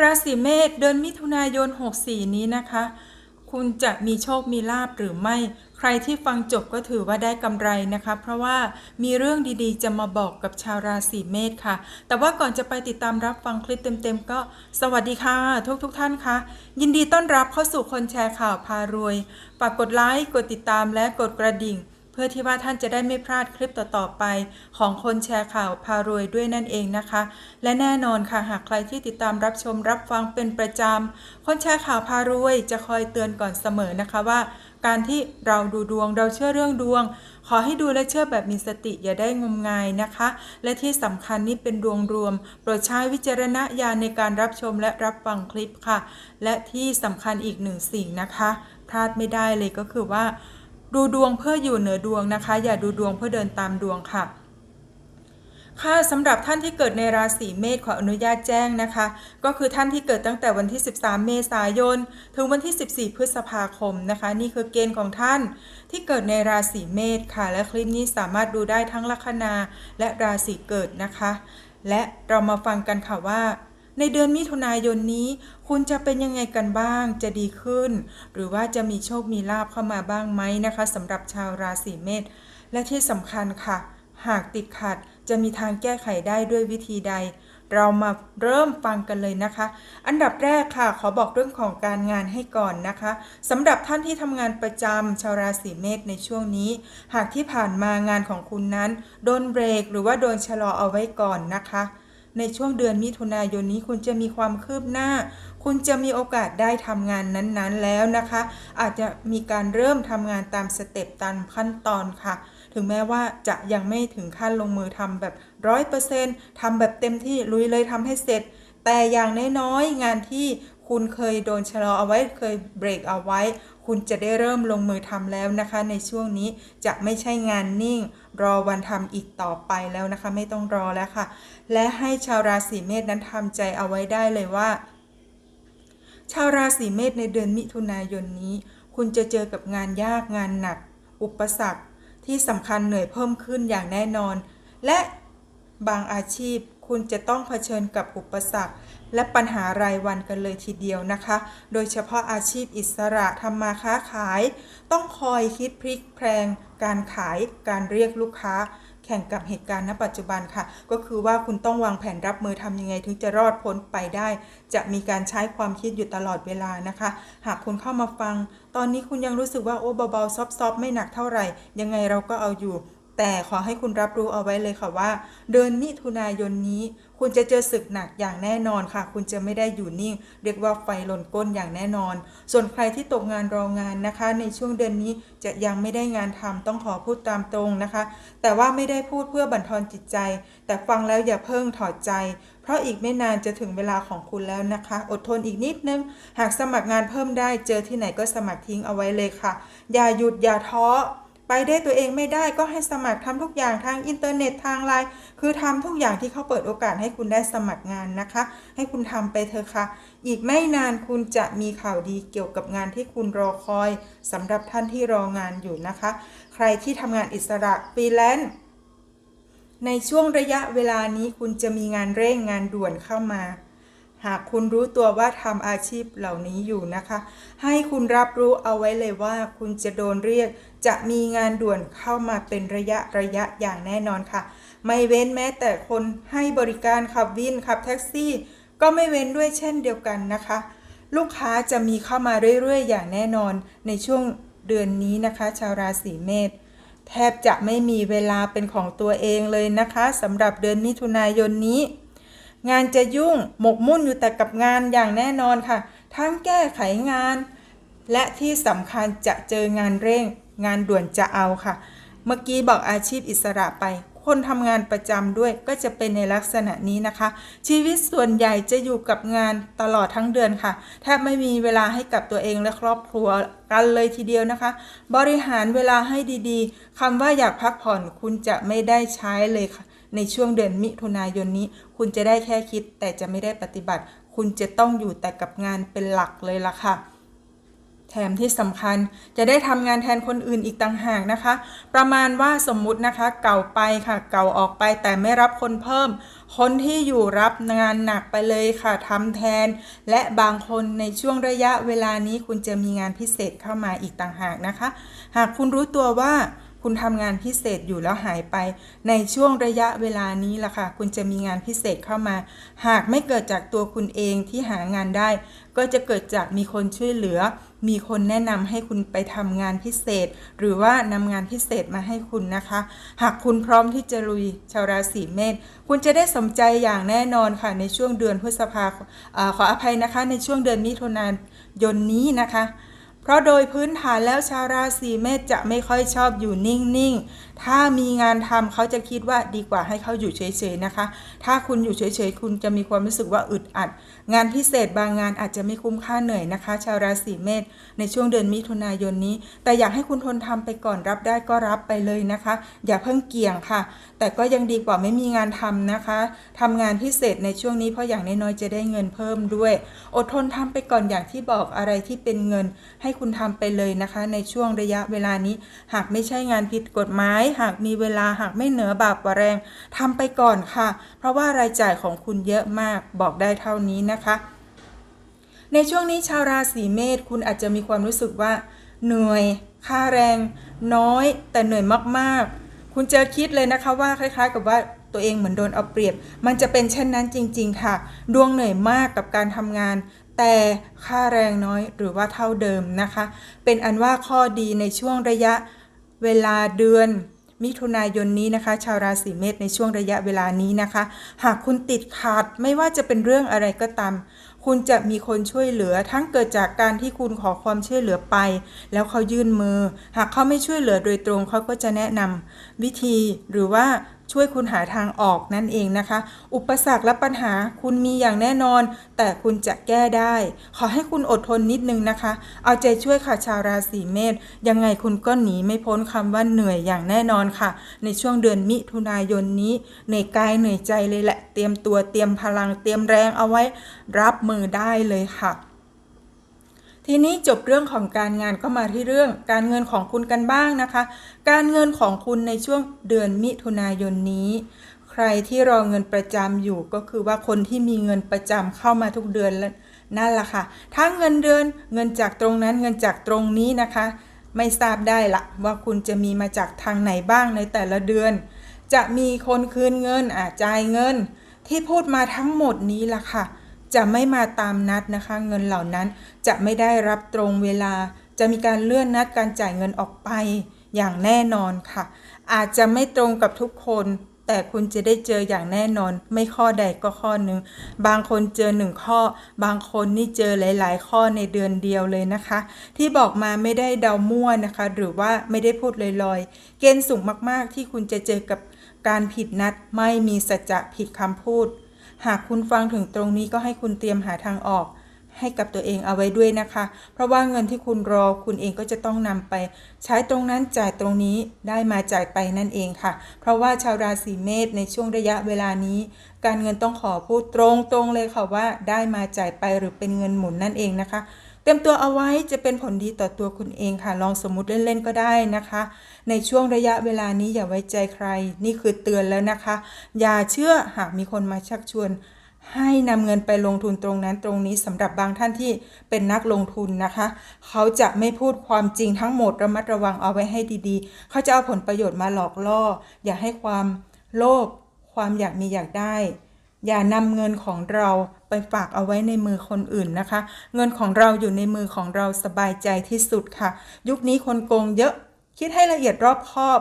ราศีเมษเดือนมิถุนายน 64 นี้นะคะ คุณจะมีโชคมีลาบหรือไม่ ใครที่ฟังจบก็ถือว่าได้กำไรนะคะ เพราะว่ามีเรื่องดีๆ จะมาบอกกับชาวราศีเมษค่ะ แต่ว่าก่อนจะไปติดตามรับฟังคลิปเต็มๆ ก็สวัสดีค่ะ ทุกๆทท่านคะยินดีต้อนรับเข้าสู่คนแชร์ข่าวพารวยฝากกดไลค์กดติดตามและกดกระดิ่ง เพื่อที่ว่าท่านจะได้ไม่พลาดคลิปต่อๆไป ของคนแชร์ข่าวพารวยด้วยนั่นเองนะคะ และแน่นอนค่ะหากใครที่ติดตามรับชมรับฟังเป็นประจำ คนแชร์ข่าวพารวยจะคอยเตือนก่อนเสมอนะคะว่า การที่เราดูดวงเราเชื่อเรื่องดวง ขอให้ดูและเชื่อแบบมีสติอย่าได้งมงายนะคะ และที่สำคัญนี่เป็นดวงรวม โปรดใช้วิจารณญาณในการรับชมและรับฟังคลิปค่ะ และที่สำคัญอีกหนึ่งสิ่งนะคะพลาดไม่ได้เลยก็คือว่า ดูดวงเพื่ออยู่เหนือดวงนะคะ อย่าดูดวงเพื่อเดินตามดวงค่ะ ค่ะสำหรับท่านที่เกิดในราศีเมษขออนุญาตแจ้งนะคะ ก็คือท่านที่เกิดตั้งแต่วันที่ 13 เมษายน ถึงวันที่ 14 พฤษภาคมนะคะ นี่คือเกณฑ์ของท่านที่เกิดในราศีเมษค่ะ และคลิปนี้สามารถดูได้ทั้งลัคนาและราศีเกิดนะคะ และเรามาฟังกันค่ะว่า ในเดือนมิถุนายนนี้ คุณจะเป็นยังไงกันบ้าง จะดีขึ้น หรือว่าจะมีโชคมีลาบเข้ามาบ้างไหมนะคะสำหรับชาวราศีเมษและที่สำคัญค่ะ หากติดขัดจะมีทางแก้ไขได้ด้วยวิธีใด เรามาเริ่มฟังกันเลยนะคะ อันดับแรกค่ะ ขอบอกเรื่องของการงานให้ก่อนนะคะสำหรับท่านที่ทำงานประจำชาวราศีเมษในช่วงนี้ หากที่ผ่านมางานของคุณนั้น โดนเบรก หรือว่าโดนชะลอเอาไว้ก่อนนะคะ ในช่วงเดือนมิถุนายนนี้คุณจะมีความคืบหน้า คุณจะมีโอกาสได้ทำงานนั้นๆแล้วนะคะ อาจจะมีการเริ่มทำงานตามสเต็ปตามขั้นตอนค่ะ ถึงแม้ว่าจะยังไม่ถึงขั้นลงมือทำแบบร้อยเปอร์เซ็นต์ทำแบบเต็มที่ลุยเลยทำให้เสร็จ แต่อย่างน้อยๆงานที่คุณเคยโดนชะลอเอาไว้เคยเบรกเอาไว้ คุณจะได้เริ่มลงมือทำแล้วนะคะ ในช่วงนี้จะไม่ใช่งานนิ่ง รอวันทำอีกต่อไปแล้วนะคะ ไม่ต้องรอแล้วค่ะ และให้ชาวราศีเมษนั้นทำใจเอาไว้ได้เลยว่า ชาวราศีเมษในเดือนมิถุนายนนี้ คุณจะเจอกับงานยากงานหนัก อุปสรรคที่สำคัญเหนื่อยเพิ่มขึ้นอย่างแน่นอน และบางอาชีพคุณจะต้องเผชิญกับอุปสรรค และปัญหารายวันกันเลยทีเดียวนะคะ โดยเฉพาะอาชีพอิสระทำมาค้าขาย ต้องคอยคิดพลิกแพลง การขายการเรียกลูกค้า แข่งกับเหตุการณ์ณปัจจุบันค่ะ ก็คือว่าคุณต้องวางแผนรับมือทำยังไงถึงจะรอดพ้นไปได้ จะมีการใช้ความคิดอยู่ตลอดเวลานะคะ หากคุณเข้ามาฟัง ตอนนี้คุณยังรู้สึกว่าโอ้เบาๆซอฟๆไม่หนักเท่าไหร่ ยังไงเราก็เอาอยู่ แต่ขอให้คุณรับรู้เอาไว้เลยค่ะว่า เดือนมิถุนายนนี้ คุณจะเจอศึกหนักอย่างแน่นอนค่ะ คุณจะไม่ได้อยู่นิ่ง เรียกว่าไฟหล่นก้นอย่างแน่นอน ส่วนใครที่ตกงานรองานนะคะ ในช่วงเดือนนี้จะยังไม่ได้งานทำต้องขอพูดตามตรงนะคะ แต่ว่าไม่ได้พูดเพื่อบั่นทอนจิตใจ แต่ฟังแล้วอย่าเพิ่งถอดใจ เพราะอีกไม่นานจะถึงเวลาของคุณแล้วนะคะ อดทนอีกนิดนึง หากสมัครงานเพิ่มได้เจอที่ไหนก็สมัครทิ้งเอาไว้เลยค่ะ อย่าหยุดอย่าท้อ ไปได้ตัวเองไม่ได้ก็ให้สมัครทำทุกอย่างทางอินเทอร์เน็ตทางไลน์คือทำทุกอย่างที่เขาเปิดโอกาสให้คุณได้สมัครงานนะคะ ให้คุณทำไปเถอะค่ะ อีกไม่นานคุณจะมีข่าวดีเกี่ยวกับงานที่คุณรอคอยสำหรับท่านที่รองานอยู่นะคะ ใครที่ทำงานอิสระฟรีแลนซ์ในช่วงระยะเวลานี้คุณจะมีงานเร่งงานด่วนเข้ามา หากคุณรู้ตัวว่าทำอาชีพเหล่านี้อยู่นะคะ ให้คุณรับรู้เอาไว้เลยว่าคุณจะโดนเรียก จะมีงานด่วนเข้ามาเป็นระยะระยะอย่างแน่นอนค่ะ ไม่เว้นแม้แต่คนให้บริการขับวินขับแท็กซี่ ก็ไม่เว้นด้วยเช่นเดียวกันนะคะ ลูกค้าจะมีเข้ามาเรื่อยๆ อย่างแน่นอนในช่วงเดือนนี้นะคะ ชาวราศีเมษแทบจะไม่มีเวลาเป็นของตัวเองเลยนะคะสำหรับเดือนมิถุนายนนี้ งานจะยุ่งหมกมุ่นอยู่แต่กับงานอย่างแน่นอนค่ะ ทั้งแก้ไขงาน และที่สำคัญจะเจองานเร่ง งานด่วนจะเอาค่ะ เมื่อกี้บอกอาชีพอิสระไป คนทำงานประจำด้วยก็จะเป็นในลักษณะนี้นะคะ ชีวิตส่วนใหญ่จะอยู่กับงานตลอดทั้งเดือนค่ะแทบไม่มีเวลาให้กับตัวเองและครอบครัวกันเลยทีเดียวนะคะ บริหารเวลาให้ดีๆคำว่าอยากพักผ่อนคุณจะไม่ได้ใช้เลยค่ะ ในช่วงเดือนมิถุนายนนี้ คุณจะได้แค่คิดแต่จะไม่ได้ปฏิบัติ คุณจะต้องอยู่แต่กับงานเป็นหลักเลยล่ะค่ะแถมที่สำคัญจะได้ทำงานแทนคนอื่นอีกต่างหากนะคะ ประมาณว่าสมมุตินะคะ เก่าไปค่ะ เก่าออกไปแต่ไม่รับคนเพิ่ม คนที่อยู่รับงานหนักไปเลยค่ะทำแทน และบางคนในช่วงระยะเวลานี้คุณจะมีงานพิเศษเข้ามาอีกต่างหากนะคะ หากคุณรู้ตัวว่า คุณทำงานพิเศษอยู่แล้วหายไป ในช่วงระยะเวลานี้ล่ะค่ะ คุณจะมีงานพิเศษเข้ามา หากไม่เกิดจากตัวคุณเองที่หางานได้ ก็จะเกิดจากมีคนช่วยเหลือ มีคนแนะนำให้คุณไปทำงานพิเศษ หรือว่านำงานพิเศษมาให้คุณนะคะ หากคุณพร้อมที่จะลุยชาวราศีเมษคุณจะได้สมใจอย่างแน่นอนค่ะ ในช่วงเดือนพฤษภาขออภัยนะคะ ในช่วงเดือนมิถุนายนนี้นะคะ เพราะโดยพื้นฐานแล้วชาวราศีเมษจะไม่ค่อยชอบอยู่นิ่งๆ ถ้ามีงานทำเขาจะคิดว่าดีกว่าให้เขาอยู่เฉยๆนะคะ ถ้าคุณอยู่เฉยๆ คุณจะมีความรู้สึกว่าอึดอัดงานพิเศษบางงานอาจจะไม่คุ้มค่าเหนื่อยนะคะ ชาวราศีเมษในช่วงเดือนมิถุนายนนี้ แต่อยากให้คุณทนทำไปก่อนรับได้ก็รับไปเลยนะคะ อย่าเพิ่งเกี่ยงค่ะ แต่ก็ยังดีกว่าไม่มีงานทำนะคะทำงานพิเศษในช่วงนี้เพราะอย่างน้อยๆจะได้เงินเพิ่มด้วย อดทนทำไปก่อนอย่างที่บอกอะไรที่เป็นเงิน ให้คุณทำไปเลยนะคะ ในช่วงระยะเวลานี้ หากไม่ใช่งานผิดกฎหมาย หากมีเวลาหากไม่เหนือบาปกว่าแรงทำไปก่อนค่ะ เพราะว่ารายจ่ายของคุณเยอะมากบอกได้เท่านี้นะคะ ในช่วงนี้ชาวราศีเมษคุณอาจจะมีความรู้สึกว่า เหนื่อย ค่าแรง น้อย แต่เหนื่อยมากๆ คุณจะคิดเลยนะคะว่าคล้าย ๆ กับว่าตัวเองเหมือนโดนเอาเปรียบ มันจะเป็นเช่นนั้นจริง ๆ ค่ะ ดวงเหนื่อยมากกับการทำงาน แต่ค่าแรงน้อยหรือว่าเท่าเดิมนะคะ เป็นอันว่าข้อดีในช่วงระยะเวลาเดือน มิถุนายนนี้นะคะ ชาวราศีเมษในช่วงระยะเวลานี้นะคะ หากคุณติดขัดไม่ว่าจะเป็นเรื่องอะไรก็ตามคุณจะมีคนช่วยเหลือทั้งเกิดจากการที่คุณขอความช่วยเหลือไป แล้วเขายื่นมือ หากเขาไม่ช่วยเหลือโดยตรงเขาก็จะแนะนำวิธีหรือว่าช่วยคุณหาทางออกนั่นเองนะคะ อุปสรรคและปัญหาคุณมีอย่างแน่นอน แต่คุณจะแก้ได้ ขอให้คุณอดทนนิดนึงนะคะ เอาใจช่วยค่ะชาวราศีเมษยังไงคุณก็หนีไม่พ้นคำว่าเหนื่อยอย่างแน่นอนค่ะ ในช่วงเดือนมิถุนายนนี้เหนื่อยกายเหนื่อยใจเลยแหละเตรียมตัวเตรียมพลังเตรียมแรงเอาไว้ รับมือได้เลยค่ะ ทีนี้จบเรื่องของการงานก็มาที่เรื่องการเงินของคุณกันบ้างนะคะ การเงินของคุณในช่วงเดือนมิถุนายนนี้ ใครที่รอเงินประจำอยู่ก็คือว่าคนที่มีเงินประจำเข้ามาทุกเดือนนั่นแหละค่ะถ้าเงินเดือนเงินจากตรงนั้นเงินจากตรงนี้นะคะ ไม่ทราบได้ละว่าคุณจะมีมาจากทางไหนบ้างในแต่ละเดือน จะมีคนคืนเงินอาจ่ายเงิน ที่พูดมาทั้งหมดนี้ล่ะค่ะ จะไม่มาตามนัดนะคะ เงินเหล่านั้นจะไม่ได้รับตรงเวลา จะมีการเลื่อนนัดการจ่ายเงินออกไปอย่างแน่นอนค่ะ อาจจะไม่ตรงกับทุกคนแต่คุณจะได้เจออย่างแน่นอน ไม่ข้อใดก็ข้อหนึ่ง บางคนเจอหนึ่งข้อ บางคนนี่เจอหลาย ๆ ข้อในเดือนเดียวเลยนะคะ ที่บอกมาไม่ได้เดามั่วนะคะ หรือว่าไม่ได้พูดลอยๆ เกณฑ์สูงมากๆ ที่คุณจะเจอกับการผิดนัดไม่มีสัจจะผิดคำพูด หากคุณฟังถึงตรงนี้ก็ให้คุณเตรียมหาทางออก ให้กับตัวเองเอาไว้ด้วยนะคะ เพราะว่าเงินที่คุณรอคุณเองก็จะต้องนำไป ใช้ตรงนั้นจ่ายตรงนี้ได้มาจ่ายไปนั่นเองค่ะ เพราะว่าชาวราศีเมษในช่วงระยะเวลานี้ การเงินต้องขอพูดตรงๆเลยค่ะว่าได้มาจ่ายไปหรือเป็นเงินหมุนนั่นเองนะคะ เตรียมตัวเอาไว้จะเป็นผลดีต่อตัวคุณเองค่ะ ลองสมมติเล่นๆก็ได้นะคะ ในช่วงระยะเวลานี้อย่าไว้ใจใคร นี่คือเตือนแล้วนะคะ อย่าเชื่อหากมีคนมาชักชวน ให้นำเงินไปลงทุนตรงนั้นตรงนี้สำหรับบางท่านที่เป็นนักลงทุนนะคะ เขาจะไม่พูดความจริงทั้งหมดระมัดระวังเอาไว้ให้ดีๆ เขาจะเอาผลประโยชน์มาหลอกล่อ อย่าให้ความโลภความอยากมีอยากได้ อย่านำเงินของเราไปฝากเอาไว้ในมือคนอื่นนะคะ เงินของเราอยู่ในมือของเราสบายใจที่สุดค่ะ ยุคนี้คนโกงเยอะคิดให้ละเอียดรอบคอบ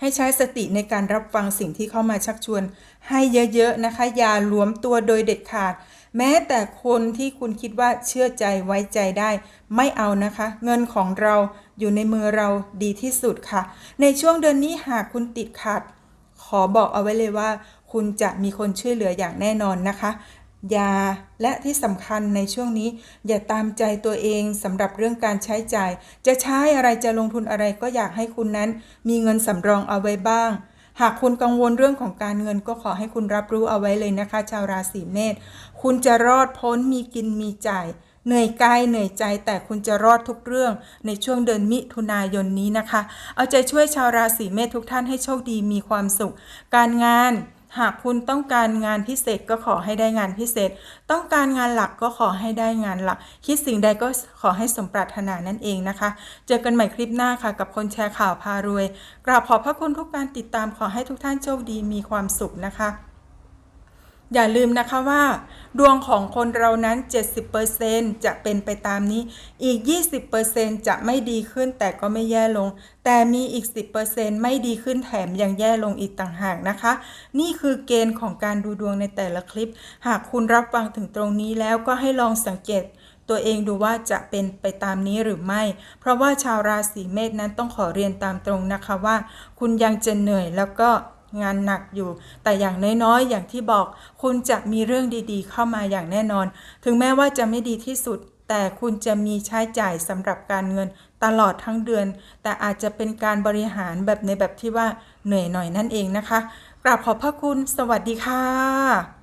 ให้ใช้สติในการรับฟังสิ่งที่เข้ามาชักชวน ให้เยอะๆนะคะ อย่าหลวมตัวโดยเด็ดขาด แม้แต่คนที่คุณคิดว่าเชื่อใจไว้ใจได้ ไม่เอานะคะ เงินของเราอยู่ในมือเราดีที่สุดค่ะ ในช่วงเดือนนี้หากคุณติดขัด ขอบอกเอาไว้เลยว่า คุณจะมีคนช่วยเหลืออย่างแน่นอนนะคะอย่าและที่สำคัญในช่วงนี้ อย่าตามใจตัวเองสำหรับเรื่องการใช้จ่าย จะใช้อะไรจะลงทุนอะไรก็อยากให้คุณนั้น มีเงินสำรองเอาไว้บ้าง หากคุณกังวลเรื่องของการเงินก็ขอให้คุณรับรู้เอาไว้เลยนะคะ ชาวราศีเมษคุณจะรอดพ้นมีกินมีจ่าย เหนื่อยกายเหนื่อยใจแต่คุณจะรอดทุกเรื่องในช่วงเดือนมิถุนายนนี้นะคะ เอาใจช่วยชาวราศีเมษทุกท่านให้โชคดีมีความสุข การงาน หากคุณต้องการงานพิเศษก็ขอให้ได้งานพิเศษ ต้องการงานหลักก็ขอให้ได้งานหลัก คิดสิ่งใดก็ขอให้สมปรารถนานั่นเองนะคะ เจอกันใหม่คลิปหน้าค่ะ กับคนแชร์ข่าวพารวย กราบขอบพระคุณทุกการติดตามขอให้ทุกท่านโชคดีมีความสุขนะคะ อย่าลืมนะคะว่า ดวงของคนเรานั้น 70%จะเป็นไปตามนี้ อีก 20%จะไม่ดีขึ้นแต่ก็ไม่แย่ลง แต่มีอีก 10%ไม่ดีขึ้นแถมยังแย่ลงอีกต่างหากนะคะ นี่คือเกณฑ์ของการดูดวงในแต่ละคลิป หากคุณรับฟังถึงตรงนี้แล้วก็ให้ลองสังเกต ตัวเองดูว่าจะเป็นไปตามนี้หรือไม่ เพราะว่าชาวราศีเมษนั้นต้องขอเรียนตามตรงนะคะว่า คุณยังจะเหนื่อยแล้วก็ งานหนักอยู่ แต่อย่างน้อยๆ อย่างที่บอก คุณจะมีเรื่องดีๆ เข้ามาอย่างแน่นอน ถึงแม้ว่าจะไม่ดีที่สุด แต่คุณจะมีใช้จ่ายสำหรับการเงินตลอดทั้งเดือน แต่อาจจะเป็นการบริหารแบบในแบบที่ว่าเหนื่อยหน่อยนั่นเองนะคะ กราบขอบพระคุณ สวัสดีค่ะ